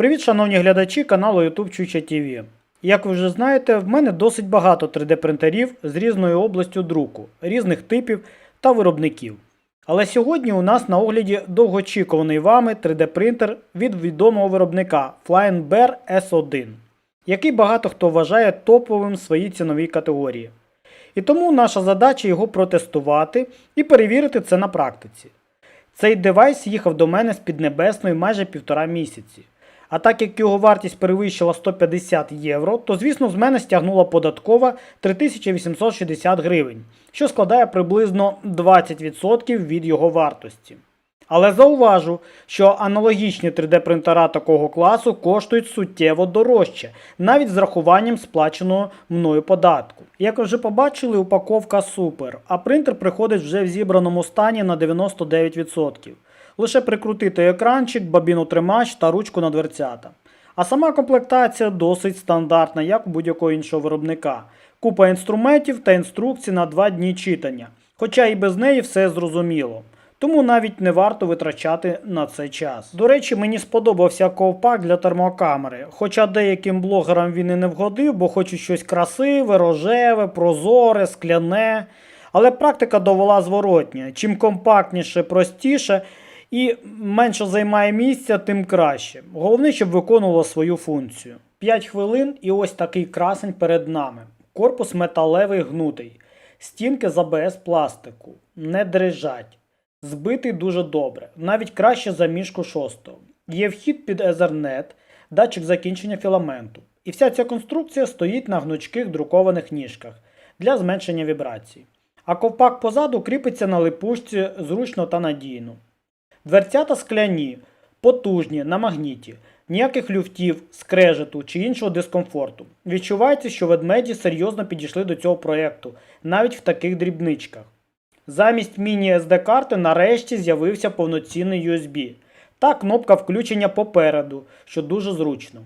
Привіт, шановні глядачі каналу YouTube Чуча TV. Як ви вже знаєте, в мене досить багато 3D-принтерів з різною областю друку, різних типів та виробників. Але сьогодні у нас на огляді довгоочікуваний вами 3D-принтер від відомого виробника Flying Bear S1, який багато хто вважає топовим в своїй ціновій категорії. І тому наша задача його протестувати і перевірити це на практиці. Цей девайс їхав до мене з Піднебесної майже півтора місяці. А так як його вартість перевищила 150 євро, то звісно з мене стягнула податкова 3860 гривень, що складає приблизно 20% від його вартості. Але зауважу, що аналогічні 3D-принтера такого класу коштують суттєво дорожче, навіть з рахуванням сплаченого мною податку. Як ви вже побачили, упаковка супер, а принтер приходить вже в зібраному стані на 99%. Лише прикрутити екранчик, бабіну тримач та ручку на дверцята. А сама комплектація досить стандартна, як у будь-якого іншого виробника. Купа інструментів та інструкцій на 2 дні читання. Хоча і без неї все зрозуміло. Тому навіть не варто витрачати на це час. До речі, мені сподобався ковпак для термокамери, хоча деяким блогерам він і не вгодив, бо хочуть щось красиве, рожеве, прозоре, скляне. Але практика довела зворотнє. Чим компактніше, простіше і менше займає місця, тим краще. Головне, щоб виконувало свою функцію. 5 хвилин і ось такий красень перед нами. Корпус металевий гнутий, стінки з АБС пластику, не дрижать. Збитий дуже добре, навіть краще за мішку 6. Є вхід під Ethernet, датчик закінчення філаменту. І вся ця конструкція стоїть на гнучких друкованих ніжках для зменшення вібрацій. А ковпак позаду кріпиться на липучці зручно та надійно. Дверцята скляні, потужні, на магніті, ніяких люфтів, скрежету чи іншого дискомфорту. Відчувається, що ведмеді серйозно підійшли до цього проєкту, навіть в таких дрібничках. Замість міні-SD карти нарешті з'явився повноцінний USB та кнопка включення попереду, що дуже зручно.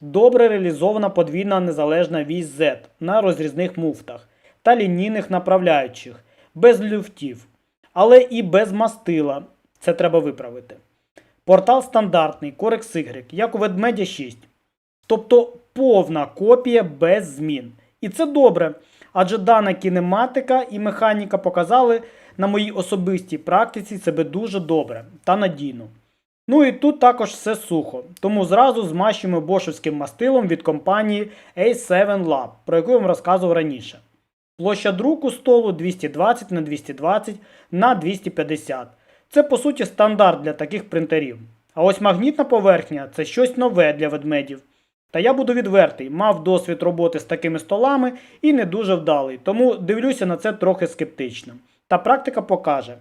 Добре реалізована подвійна незалежна вісь Z на розрізних муфтах та лінійних направляючих, без люфтів, але і без мастила. Це треба виправити. Портал стандартний Corex Y, як у ведмедя 6. Тобто повна копія без змін. І це добре, адже дана кінематика і механіка показали на моїй особистій практиці себе дуже добре та надійно. Ну і тут також все сухо, тому зразу змащуємо бошевським мастилом від компанії A7 Lab, про яку я вам розказував раніше. Площа друку столу 220 на 220 на 250. Це по суті стандарт для таких принтерів. А ось магнітна поверхня це щось нове для ведмедів. Та я буду відвертий, мав досвід роботи з такими столами і не дуже вдалий, тому дивлюся на це трохи скептично. Та практика покаже.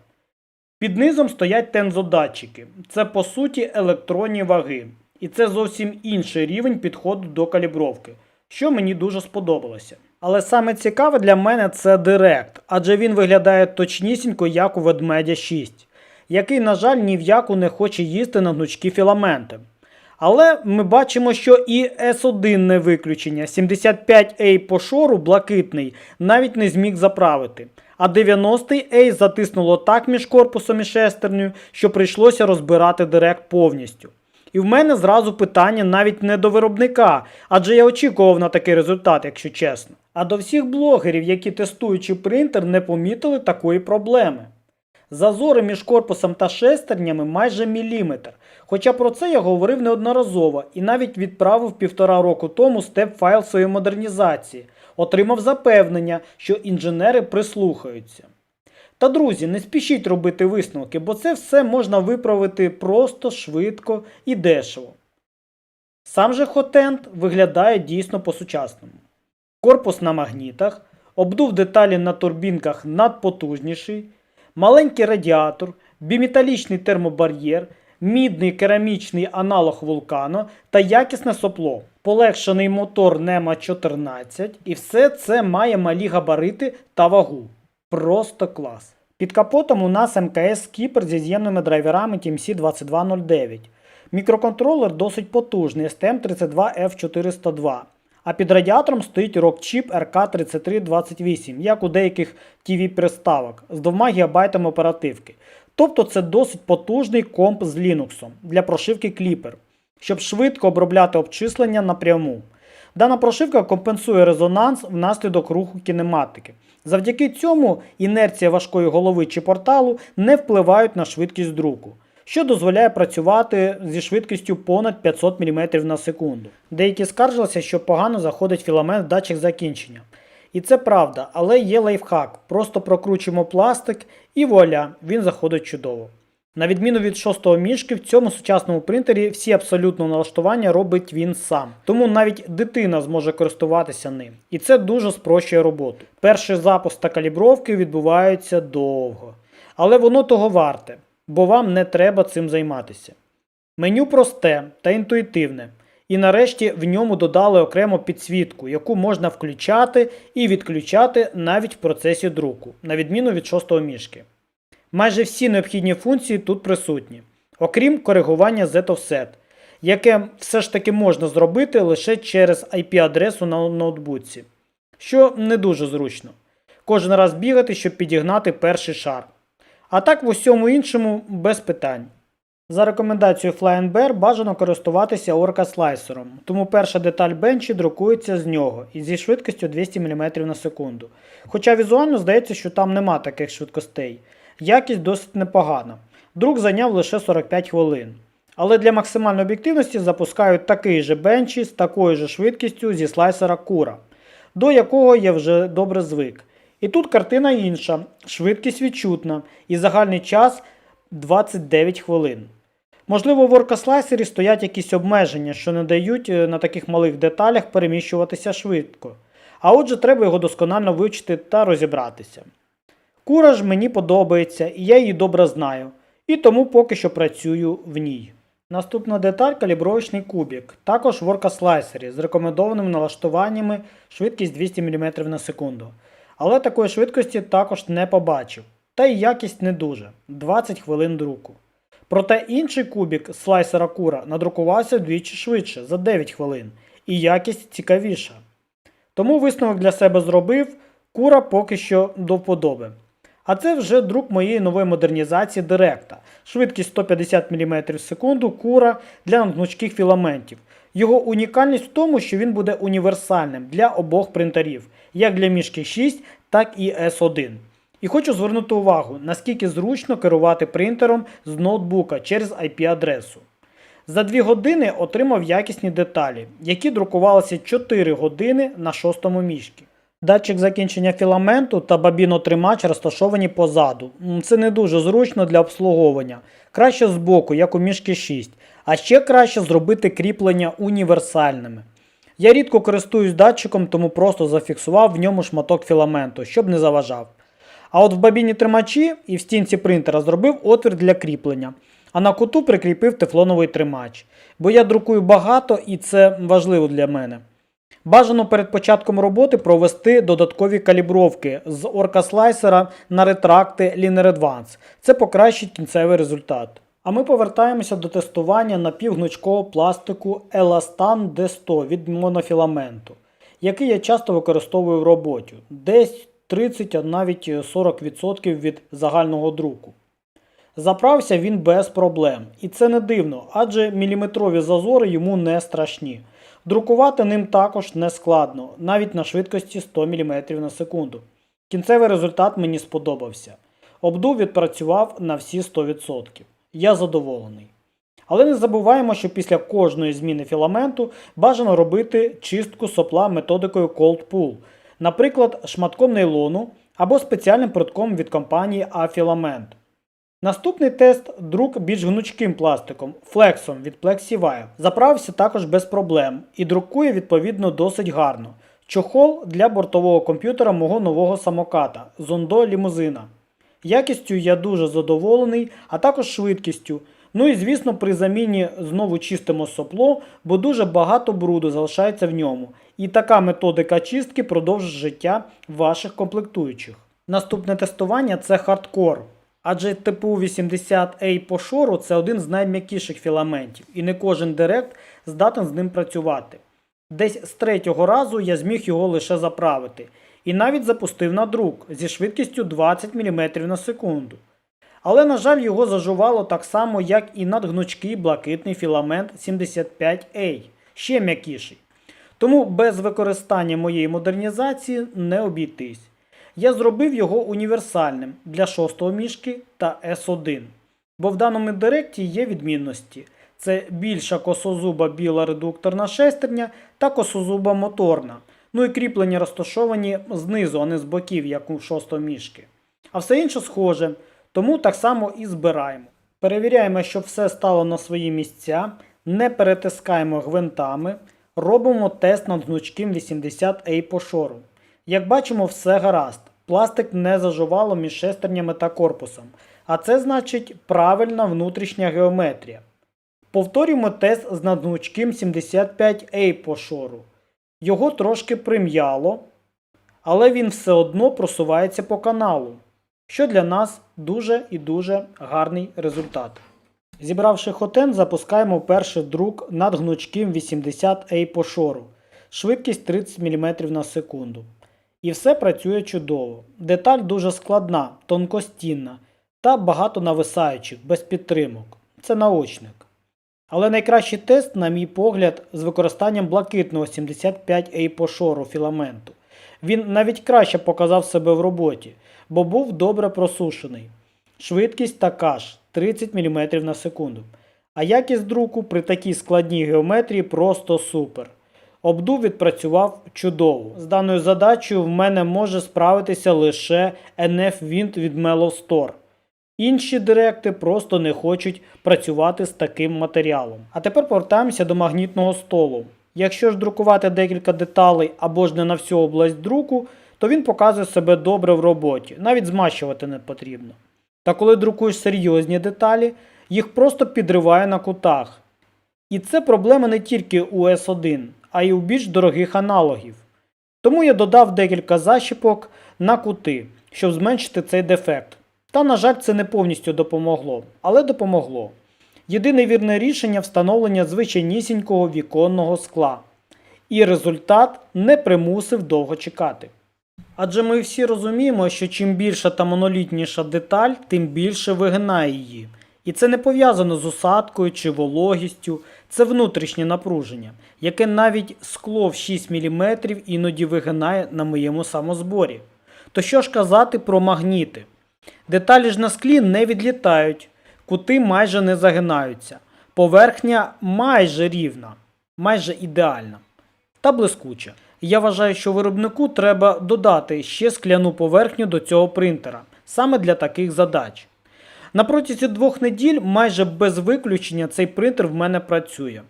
Під низом стоять тензодатчики. Це по суті електронні ваги. І це зовсім інший рівень підходу до калібровки, що мені дуже сподобалося. Але саме цікаве для мене це Директ, адже він виглядає точнісінько, як у ведмедя 6, який, на жаль, ні в яку не хоче їсти на гнучкі філаменти. Але ми бачимо, що і S1 не виключення. 75A по шору блакитний навіть не зміг заправити. А 90A затиснуло так між корпусом і шестернею, що прийшлося розбирати директ повністю. І в мене зразу питання навіть не до виробника, адже я очікував на такий результат, якщо чесно. А до всіх блогерів, які тестуючи принтер, не помітили такої проблеми. Зазори між корпусом та шестернями майже міліметр. Хоча про це я говорив неодноразово і навіть відправив півтора року тому степ-файл своєї модернізації, отримав запевнення, що інженери прислухаються. Та друзі, не спішіть робити висновки, бо це все можна виправити просто, швидко і дешево. Сам же хотент виглядає дійсно по-сучасному. Корпус на магнітах, обдув деталі на турбінках надпотужніший, маленький радіатор, біметалічний термобар'єр, мідний керамічний аналог вулкано та якісне сопло, полегшений мотор NEMA 14 і все це має малі габарити та вагу. Просто клас. Під капотом у нас МКС Скіпер зі з'ємними драйверами TMC 2209. Мікроконтролер досить потужний STM32F402. А під радіатором стоїть Rockchip RK3328, як у деяких TV приставок з 2 ГБ оперативки. Тобто це досить потужний комп з Linux для прошивки Clipper. щоб швидко обробляти обчислення напряму. Дана прошивка компенсує резонанс внаслідок руху кінематики. Завдяки цьому інерція важкої голови чи порталу не впливають на швидкість друку, що дозволяє працювати зі швидкістю понад 500 мм на секунду. Деякі скаржилися, що погано заходить філамент в датчик закінчення. І це правда, але є лайфхак. Просто прокручуємо пластик і вуаля, він заходить чудово. На відміну від шостого мішки, в цьому сучасному принтері всі абсолютно налаштування робить він сам. Тому навіть дитина зможе користуватися ним. І це дуже спрощує роботу. Перший запуск та калібровки відбуваються довго. Але воно того варте, бо вам не треба цим займатися. Меню просте та інтуїтивне. І нарешті в ньому додали окрему підсвітку, яку можна включати і відключати навіть в процесі друку, на відміну від шостого мішки. Майже всі необхідні функції тут присутні, окрім коригування Z-offset, яке все ж таки можна зробити лише через IP-адресу на ноутбуці, що не дуже зручно. Кожен раз бігати, щоб підігнати перший шар. А так в усьому іншому без питань. За рекомендацією Flying Bear бажано користуватися Orca слайсером, тому перша деталь бенчі друкується з нього і зі швидкістю 200 мм на секунду. Хоча візуально здається, що там нема таких швидкостей. Якість досить непогана. Друк зайняв лише 45 хвилин. Але для максимальної об'єктивності запускають такий же бенчі з такою же швидкістю зі слайсера Кура, до якого я вже добре звик. І тут картина інша, швидкість відчутна і загальний час 29 хвилин. Можливо, в оркослайсері стоять якісь обмеження, що не дають е, на таких малих деталях переміщуватися швидко. А отже, треба його досконально вивчити та розібратися. Кура ж мені подобається, і я її добре знаю, і тому поки що працюю в ній. Наступна деталь калібровочний кубік, також в оркослайсері з рекомендованими налаштуваннями швидкість 200 мм на секунду. Але такої швидкості також не побачив. Та й якість не дуже 20 хвилин друку. Проте інший кубік слайсера Кура надрукувався вдвічі швидше за 9 хвилин, і якість цікавіша. Тому висновок для себе зробив, кура поки що до вподоби. А це вже друк моєї нової модернізації Директа. Швидкість 150 мм в секунду кура для гнучких філаментів. Його унікальність в тому, що він буде універсальним для обох принтерів, як для мішки 6, так і S1. І хочу звернути увагу, наскільки зручно керувати принтером з ноутбука через IP-адресу. За 2 години отримав якісні деталі, які друкувалися 4 години на шостому мішці. Датчик закінчення філаменту та бабінотримач розташовані позаду. Це не дуже зручно для обслуговування. Краще збоку, як у мішки 6, а ще краще зробити кріплення універсальними. Я рідко користуюсь датчиком, тому просто зафіксував в ньому шматок філаменту, щоб не заважав. А от в бабіні тримачі і в стінці принтера зробив отвір для кріплення, а на куту прикріпив тефлоновий тримач. Бо я друкую багато і це важливо для мене. Бажано перед початком роботи провести додаткові калібровки з оркаслайсера на ретракти Linear Advance. Це покращить кінцевий результат. А ми повертаємося до тестування напівгнучкового пластику Elastan D100 від монофіламенту, який я часто використовую в роботі, десь 30, а навіть 40% від загального друку. Заправся він без проблем, і це не дивно, адже міліметрові зазори йому не страшні. Друкувати ним також не складно, навіть на швидкості 100 мм на секунду. Кінцевий результат мені сподобався. Обдув відпрацював на всі 100%. Я задоволений. Але не забуваємо, що після кожної зміни філаменту бажано робити чистку сопла методикою Cold Pull, наприклад, шматком нейлону або спеціальним протком від компанії Afilament. Наступний тест друк більш гнучким пластиком флексом від Plexivire. Заправився також без проблем і друкує відповідно досить гарно. Чохол для бортового комп'ютера мого нового самоката Zondo Limousine. Якістю я дуже задоволений, а також швидкістю. Ну і звісно, при заміні знову чистимо сопло, бо дуже багато бруду залишається в ньому. І така методика чистки продовжить життя ваших комплектуючих. Наступне тестування це хардкор. Адже ТПУ-80A по шору це один з найм'якіших філаментів, і не кожен директ здатен з ним працювати. Десь з третього разу я зміг його лише заправити, і навіть запустив на друк зі швидкістю 20 мм на секунду. Але, на жаль, його зажувало так само, як і надгнучкий блакитний філамент 75A, ще м'якіший. Тому без використання моєї модернізації не обійтись. Я зробив його універсальним для 6 мішки та S1. Бо в даному директі є відмінності. Це більша косозуба біла редукторна шестерня та косозуба моторна. Ну і кріплення розташовані знизу, а не з боків, як у 6 мішки. А все інше схоже, тому так само і збираємо. Перевіряємо, щоб все стало на свої місця, не перетискаємо гвинтами, робимо тест над гнучким 80A по шору. Як бачимо, все гаразд. Пластик не зажувало між шестернями та корпусом, а це значить правильна внутрішня геометрія. Повторюємо тест з надгнучким 75A по шору. Його трошки прим'яло, але він все одно просувається по каналу, що для нас дуже і дуже гарний результат. Зібравши хотен, запускаємо перший друк над гнучким 80A по шору, швидкість 30 мм на секунду. І все працює чудово. Деталь дуже складна, тонкостінна та багато нависаючих, без підтримок. Це наочник. Але найкращий тест, на мій погляд, з використанням блакитного 75A по шору філаменту. Він навіть краще показав себе в роботі, бо був добре просушений. Швидкість така ж 30 мм на секунду. А якість друку при такій складній геометрії просто супер. Обдув відпрацював чудово. З даною задачею в мене може справитися лише NF Wind від Mellow Store. Інші директи просто не хочуть працювати з таким матеріалом. А тепер повертаємося до магнітного столу. Якщо ж друкувати декілька деталей або ж не на всю область друку, то він показує себе добре в роботі, навіть змащувати не потрібно. Та коли друкуєш серйозні деталі, їх просто підриває на кутах. І це проблема не тільки у S1, а й у більш дорогих аналогів. Тому я додав декілька защіпок на кути, щоб зменшити цей дефект. Та, на жаль, це не повністю допомогло, але допомогло. Єдине вірне рішення встановлення звичайнісінького віконного скла. І результат не примусив довго чекати. Адже ми всі розуміємо, що чим більша та монолітніша деталь, тим більше вигинає її. І це не пов'язано з усадкою чи вологістю, це внутрішнє напруження, яке навіть скло в 6 мм іноді вигинає на моєму самозборі. То що ж казати про магніти? Деталі ж на склі не відлітають, кути майже не загинаються, поверхня майже рівна, майже ідеальна та блискуча. Я вважаю, що виробнику треба додати ще скляну поверхню до цього принтера, саме для таких задач. На протязі двох неділь майже без виключення цей принтер в мене працює.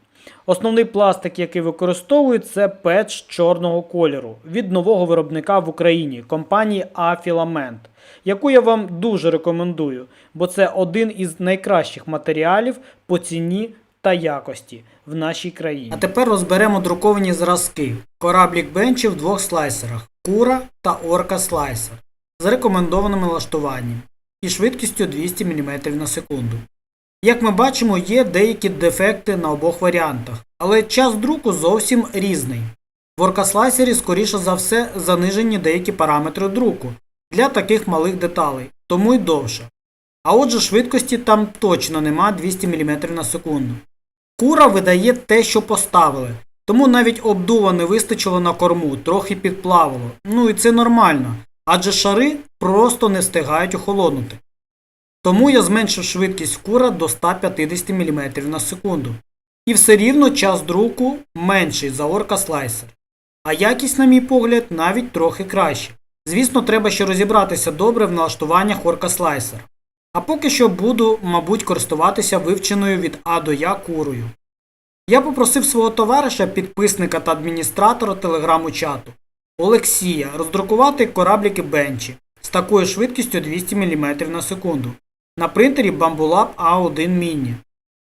Основний пластик, який використовую, це петч чорного кольору від нового виробника в Україні компанії A-Filament, яку я вам дуже рекомендую, бо це один із найкращих матеріалів по ціні та якості в нашій країні. А тепер розберемо друковані зразки. Кораблік бенчі в двох слайсерах Кура та Орка слайсер з рекомендованим налаштуванням і швидкістю 200 мм на секунду. Як ми бачимо, є деякі дефекти на обох варіантах, але час друку зовсім різний. В оркаслайсері, скоріше за все, занижені деякі параметри друку для таких малих деталей, тому й довше. А отже, швидкості там точно нема 200 мм на секунду. Кура видає те, що поставили, тому навіть обдува не вистачило на корму, трохи підплавило. Ну і це нормально, адже шари просто не встигають охолонути. Тому я зменшив швидкість кура до 150 мм на секунду. І все рівно час друку менший за орка слайсер. А якість, на мій погляд, навіть трохи краще. Звісно, треба ще розібратися добре в налаштуваннях орка слайсер. А поки що буду, мабуть, користуватися вивченою від А до Я курою. Я попросив свого товариша, підписника та адміністратора телеграму чату Олексія роздрукувати корабліки бенчі з такою швидкістю 200 мм на секунду на принтері Bambulab A1 Mini.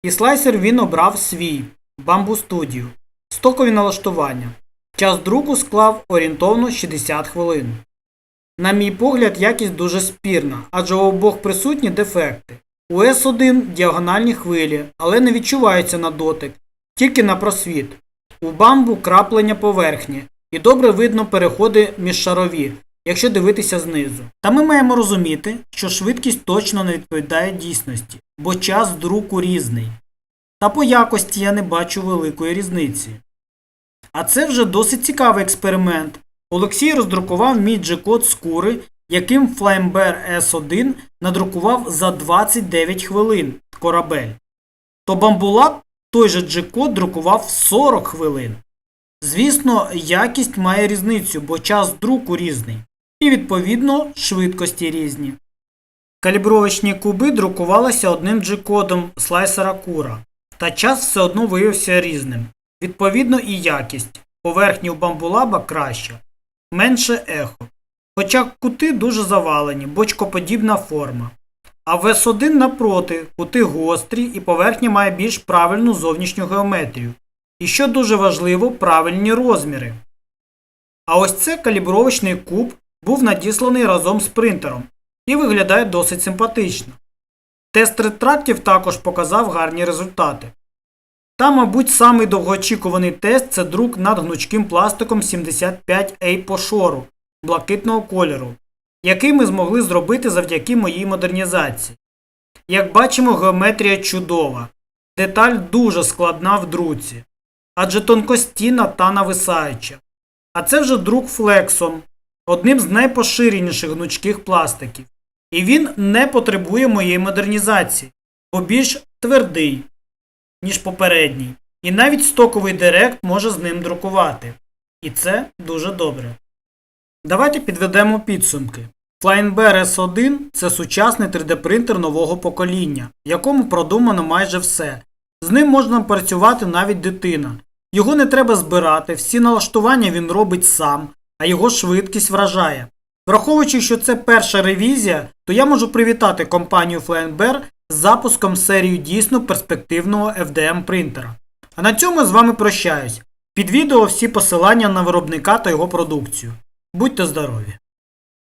І слайсер він обрав свій Bamboo Studio. Стокові налаштування. Час друку склав орієнтовно 60 хвилин. На мій погляд, якість дуже спірна, адже у обох присутні дефекти. У S1 діагональні хвилі, але не відчуваються на дотик, тільки на просвіт. У бамбу краплення поверхні, і добре видно переходи міжшарові, якщо дивитися знизу. Та ми маємо розуміти, що швидкість точно не відповідає дійсності, бо час друку різний. Та по якості я не бачу великої різниці. А це вже досить цікавий експеримент. Олексій роздрукував мій G-код з кури, яким Flamebear S1 надрукував за 29 хвилин корабель. То Bambulab той же G-код друкував 40 хвилин. Звісно, якість має різницю, бо час друку різний. І відповідно швидкості різні. Калібровочні куби друкувалися одним G-кодом слайсера кура, та час все одно виявився різним. Відповідно і якість. Поверхні у бамбулаба краща, менше ехо. Хоча кути дуже завалені, бочкоподібна форма. А в S1 напроти, кути гострі і поверхня має більш правильну зовнішню геометрію. І що дуже важливо, правильні розміри. А ось це калібровочний куб був надісланий разом з принтером і виглядає досить симпатично. Тест ретрактів також показав гарні результати. Та, мабуть, самий довгоочікуваний тест це друк над гнучким пластиком 75A по шору блакитного кольору, який ми змогли зробити завдяки моїй модернізації. Як бачимо, геометрія чудова, деталь дуже складна в друці, адже тонкостінна та нависаюча. А це вже друк флексом, одним з найпоширеніших гнучких пластиків. І він не потребує моєї модернізації, бо більш твердий, ніж попередній. І навіть стоковий директ може з ним друкувати. І це дуже добре. Давайте підведемо підсумки. Flying S1 це сучасний 3D-принтер нового покоління, в якому продумано майже все. З ним можна працювати навіть дитина. Його не треба збирати, всі налаштування він робить сам, а його швидкість вражає. Враховуючи, що це перша ревізія, то я можу привітати компанію Flying з запуском серії дійсно перспективного FDM принтера. А на цьому з вами прощаюсь. Під відео всі посилання на виробника та його продукцію. Будьте здорові!